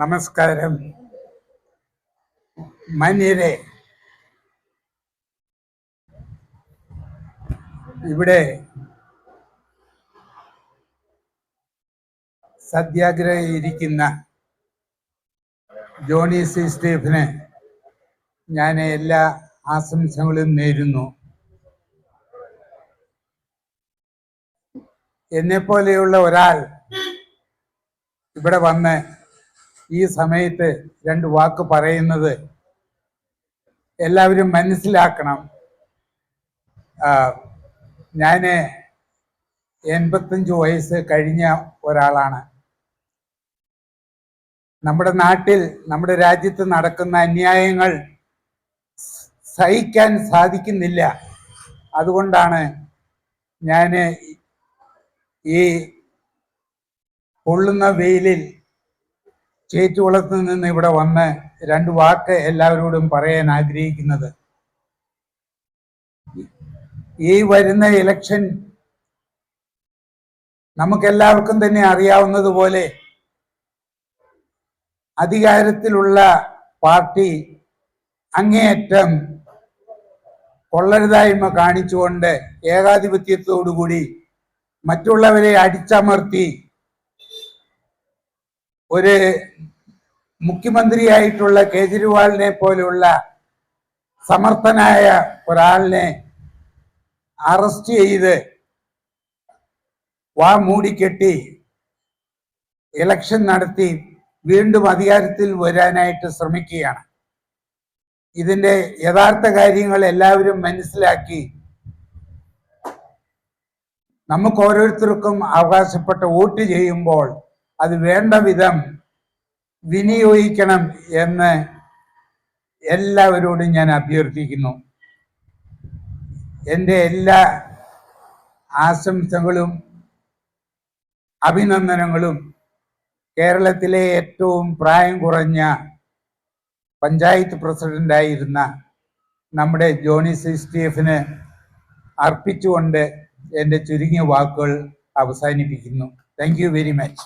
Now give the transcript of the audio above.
നമസ്കാരം. മാന്യരെ ഇവിടെ സത്യാഗ്രഹ ഇരിക്കുന്ന ജോണി സി സ്റ്റീഫിന് ഞാൻ എല്ലാ ആശംസകളും നേരുന്നു. എന്നെപ്പോലെയുള്ള ഒരാൾ ഇവിടെ വന്ന് ഈ സമയത്ത് രണ്ട് വാക്ക് പറയുന്നത് എല്ലാവരും മനസ്സിലാക്കണം. ഞാൻ എൺപത്തഞ്ച് വയസ്സ് കഴിഞ്ഞ ഒരാളാണ്. നമ്മുടെ നാട്ടിൽ നമ്മുടെ രാജ്യത്ത് നടക്കുന്ന അന്യായങ്ങൾ സഹിക്കാൻ സാധിക്കുന്നില്ല. അതുകൊണ്ടാണ് ഞാൻ ഈ പൊള്ളുന്ന വെയിലിൽ ചേറ്റുകുളത്ത് നിന്ന് ഇവിടെ വന്ന് രണ്ട് വാക്ക് എല്ലാവരോടും പറയാൻ ആഗ്രഹിക്കുന്നത്. ഈ വരുന്ന ഇലക്ഷൻ നമുക്കെല്ലാവർക്കും തന്നെ അറിയാവുന്നതുപോലെ അധികാരത്തിലുള്ള പാർട്ടി അങ്ങേയറ്റം കൊള്ളരുതായ്മ കാണിച്ചുകൊണ്ട് ഏകാധിപത്യത്തോടുകൂടി മറ്റുള്ളവരെ അടിച്ചമർത്തി ഒരു മുഖ്യമന്ത്രിയായിട്ടുള്ള കേജ്രിവാളിനെ പോലെയുള്ള സമർത്ഥനായ ഒരാളിനെ അറസ്റ്റ് ചെയ്ത് വാ മൂടിക്കെട്ടി ഇലക്ഷൻ നടത്തി വീണ്ടും അധികാരത്തിൽ വരാനായിട്ട് ശ്രമിക്കുകയാണ്. ഇതിന്റെ യഥാർത്ഥ കാര്യങ്ങൾ എല്ലാവരും മനസ്സിലാക്കി നമുക്ക് ഓരോരുത്തർക്കും അവകാശപ്പെട്ട വോട്ട് ചെയ്യുമ്പോൾ അത് വേണ്ട വിധം വിനിയോഗിക്കണം എന്ന് എല്ലാവരോടും ഞാൻ അഭ്യർത്ഥിക്കുന്നു. എന്റെ എല്ലാ ആശംസകളും അഭിനന്ദനങ്ങളും കേരളത്തിലെ ഏറ്റവും പ്രായം കുറഞ്ഞ പഞ്ചായത്ത് പ്രസിഡന്റായിരുന്ന നമ്മുടെ ജോണി സി സ്റ്റീഫിന് അർപ്പിച്ചുകൊണ്ട് എന്റെ ചുരുങ്ങിയ വാക്കുകൾ അവസാനിപ്പിക്കുന്നു. Thank you very much